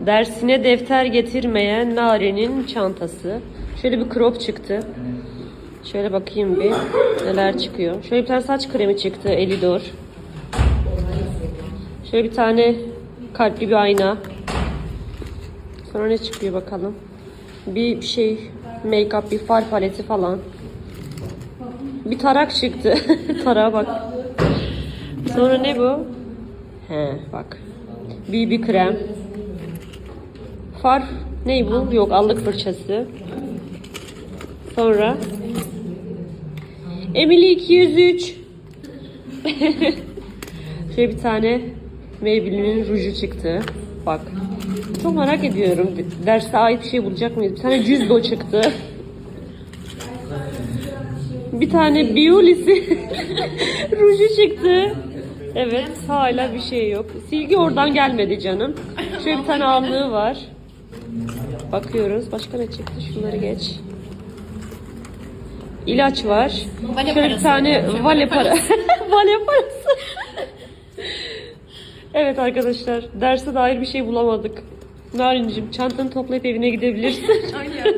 Dersine defter getirmeyen Nare'nin çantası. Şöyle bir crop çıktı. Şöyle bakayım bir neler çıkıyor. Şöyle bir tane saç kremi çıktı Elidor. Şöyle bir tane kalpli bir ayna. Sonra ne çıkıyor bakalım. Bir şey make-up, bir far paleti falan. Bir tarak çıktı. Tarağa bak. Sonra ne bu? He bak. BB krem. Far ne bu? Yok allık fırçası. Sonra Emily 203. Şöyle bir tane Maybelline'in ruju çıktı. Bak. Çok merak ediyorum. Derste ait bir şey bulacak mıyız? Bir tane cüzdo çıktı. Bir tane Biolis'i ruju çıktı. Evet hala bir şey yok. Silgi oradan gelmedi canım. Şöyle bir tane allığı var. Bakıyoruz. Başka ne çıktı? Şunları geç. İlaç var. Vale Şöyle bir parası. tane vale para. vale parası. evet arkadaşlar. Derse dair bir şey bulamadık. Narincim çantanı toplayıp evine gidebilirsin. Aynen.